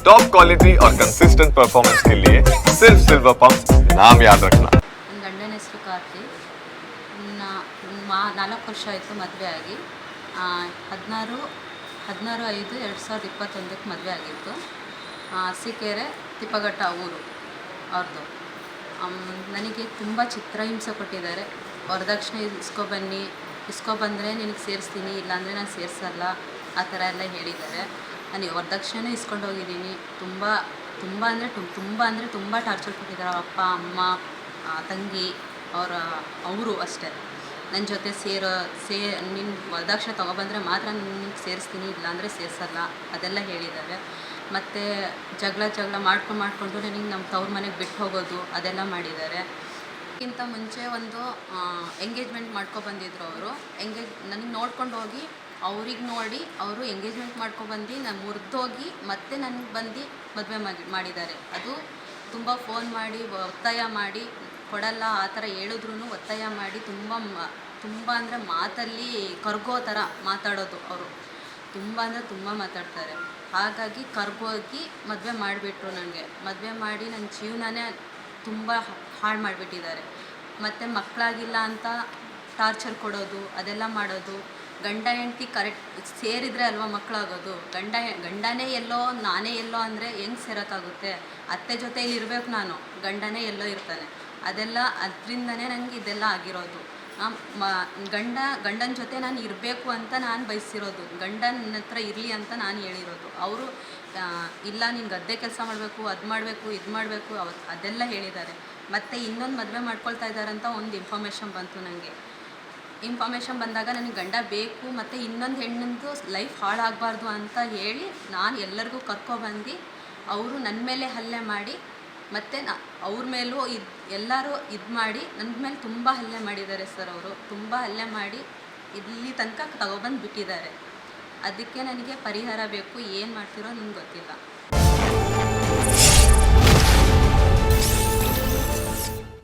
Top quality और consistent performance के लिए सिर्फ सिल्वर पंप नाम याद रखना ನನ್ನ ಗಂಡನ ಹೆಸರು ಕಾರ್ತಿ ನಾ ಮಾ ನಾಲ್ಕು ವರ್ಷ ಆಯಿತು ಮದುವೆ ಆಗಿ ಆ, ಹದಿನಾರು ಹದಿನಾರು ಐದು ಎರಡು ಸಾವಿರದ ಇಪ್ಪತ್ತೊಂದಕ್ಕೆ ಮದುವೆ ಆಗಿತ್ತು ಆ, ಅರಸೀಕೆರೆ ತಿಪ್ಪಘಟ್ಟ ಊರು ಅವ್ರದ್ದು ನನಗೆ ತುಂಬ ಚಿತ್ರಹಿಂಸೆ ಕೊಟ್ಟಿದ್ದಾರೆ ವರದಕ್ಷಿಣೆ ಇಸ್ಕೊಬನ್ನಿ ಇಸ್ಕೊಬಂದರೆ ನಿನಗೆ ಸೇರಿಸ್ತೀನಿ ಇಲ್ಲಾಂದರೆ ನಾನು ಸೇರಿಸಲ್ಲ ಆ ಥರ ಎಲ್ಲ ಹೇಳಿದ್ದಾರೆ ನಾನು ವರದಕ್ಷಿಣೆನೂ ಇಸ್ಕೊಂಡು ಹೋಗಿದ್ದೀನಿ. ತುಂಬ ತುಂಬ ಅಂದರೆ ತುಂಬ ಅಂದರೆ ತುಂಬ ಟಾರ್ಚರ್ ಕೊಟ್ಟಿದ್ದಾರೆ ಅಪ್ಪ, ಅಮ್ಮ ತಂಗಿ, ಅವರ, ಅವರು ಅಷ್ಟೇ. ನನ್ನ ಜೊತೆ ಸೇರೋ, ಸೇ ನಿನ್ನ ವರದಕ್ಷಿಣೆ ತೊಗೊಬಂದರೆ ಮಾತ್ರ ನಿನ್ನ ಸೇರಿಸ್ತೀನಿ, ಇಲ್ಲಾಂದರೆ ಸೇರಿಸಲ್ಲ. ಅದೆಲ್ಲ ಹೇಳಿದ್ದಾರೆ. ಮತ್ತು ಜಗಳ ಜಗಳ ಮಾಡ್ಕೊಂಡು, ಮಾಡಿಕೊಂಡು ನನಗೆ ನಮ್ಮ ತವ್ರ ಮನೆಗೆ ಬಿಟ್ಟು ಹೋಗೋದು, ಅದೆಲ್ಲ ಮಾಡಿದ್ದಾರೆ. ಅದಕ್ಕಿಂತ ಮುಂಚೆ ಒಂದು ಎಂಗೇಜ್ಮೆಂಟ್ ಮಾಡ್ಕೊಬಂದಿದ್ರು ಅವರು. ಎಂಗೇಜ್ ನನಗೆ ನೋಡ್ಕೊಂಡು ಹೋಗಿ ಅವ್ರಿಗೆ ನೋಡಿ ಅವರು ಎಂಗೇಜ್ಮೆಂಟ್ ಮಾಡ್ಕೊಬಂದು ನಾನು ಮುರಿದೋಗಿ ಮತ್ತೆ ನನಗೆ ಬಂದು ಮದುವೆ ಮಾಡಿ, ಮಾಡಿದ್ದಾರೆ. ಅದು ತುಂಬ ಫೋನ್ ಮಾಡಿ, ಒತ್ತಾಯ ಮಾಡಿ, ಕೊಡಲ್ಲ, ಆ ಥರ ಹೇಳಿದ್ರು ಒತ್ತಾಯ ಮಾಡಿ ತುಂಬ ತುಂಬ ಅಂದರೆ ಮಾತಲ್ಲಿ ಕರ್ಗೋ ಥರ ಮಾತಾಡೋದು ಅವರು. ತುಂಬ ಅಂದರೆ ತುಂಬ ಮಾತಾಡ್ತಾರೆ. ಹಾಗಾಗಿ ಕರ್ಗೋಗಿ ಮದುವೆ ಮಾಡಿಬಿಟ್ರು ನನಗೆ ಮದುವೆ ಮಾಡಿ ನನ್ನ ಜೀವನನೇ ತುಂಬ ಹಾಳು ಮಾಡಿಬಿಟ್ಟಿದ್ದಾರೆ. ಮತ್ತು ಮಕ್ಕಳಾಗಿಲ್ಲ ಅಂತ ಟಾರ್ಚರ್ ಕೊಡೋದು, ಅದೆಲ್ಲ ಮಾಡೋದು ಗಂಡ ಹೆಂಡತಿ ಕರೆಕ್ಟ್ ಸೇರಿದರೆ ಅಲ್ವಾ ಮಕ್ಕಳಾಗೋದು? ಗಂಡ ಗಂಡನೇ ಎಲ್ಲೋ, ನಾನೇ ಎಲ್ಲೋ ಅಂದರೆ ಹೆಂಗೆ ಸೇರೋಕ್ಕಾಗುತ್ತೆ? ಅತ್ತೆ ಜೊತೆಯಲ್ಲಿ ಇರಬೇಕು ನಾನು, ಗಂಡನೇ ಎಲ್ಲೋ ಇರ್ತಾನೆ. ಅದೆಲ್ಲ ಅದರಿಂದನೇ ನನಗೆ ಇದೆಲ್ಲ ಆಗಿರೋದು. ಮ, ಗಂಡ, ಗಂಡನ ಜೊತೆ ನಾನು ಇರಬೇಕು ಅಂತ ನಾನು ಬಯಸಿರೋದು. ಗಂಡನ ಹತ್ರ ಇರಲಿ ಅಂತ ನಾನು ಹೇಳಿರೋದು. ಅವರು ಇಲ್ಲ ನೀನು ಗದ್ದೆ ಕೆಲಸ ಮಾಡಬೇಕು, ಅದು ಮಾಡಬೇಕು, ಇದು ಮಾಡಬೇಕು, ಅವ, ಅದೆಲ್ಲ ಹೇಳಿದ್ದಾರೆ. ಮತ್ತು ಇನ್ನೊಂದು ಮದುವೆ ಮಾಡ್ಕೊಳ್ತಾ ಇದ್ದಾರಂತ ಒಂದು ಇನ್ಫಾರ್ಮೇಷನ್ ಬಂತು ನನಗೆ ಇನ್ಫಾರ್ಮೇಷನ್ ಬಂದಾಗ ನನಗೆ ಗಂಡ ಬೇಕು, ಮತ್ತು ಇನ್ನೊಂದು ಹೆಣ್ಣಿಂದು ಲೈಫ್ ಹಾಳಾಗಬಾರ್ದು ಅಂತ ಹೇಳಿ ನಾನು ಎಲ್ಲರಿಗೂ ಕರ್ಕೊಬಂದು ಅವರು ನನ್ನ ಮೇಲೆ ಹಲ್ಲೆ ಮಾಡಿ, ಮತ್ತು ನಾ ಅವ್ರ ಮೇಲೂ ಇದು ಎಲ್ಲರೂ ಇದು ಮಾಡಿ ನನ್ನ ಮೇಲೆ ತುಂಬ ಹಲ್ಲೆ ಮಾಡಿದ್ದಾರೆ ಸರ್ ಅವರು. ತುಂಬ ಹಲ್ಲೆ ಮಾಡಿ ಇಲ್ಲಿ ತನಕ ತಗೊಬಂದು ಬಿಟ್ಟಿದ್ದಾರೆ ಅದಕ್ಕೆ ನನಗೆ ಪರಿಹಾರ ಬೇಕು, ಏನು ಮಾಡ್ತಿರೋ ನನಗೆ ಗೊತ್ತಿಲ್ಲ.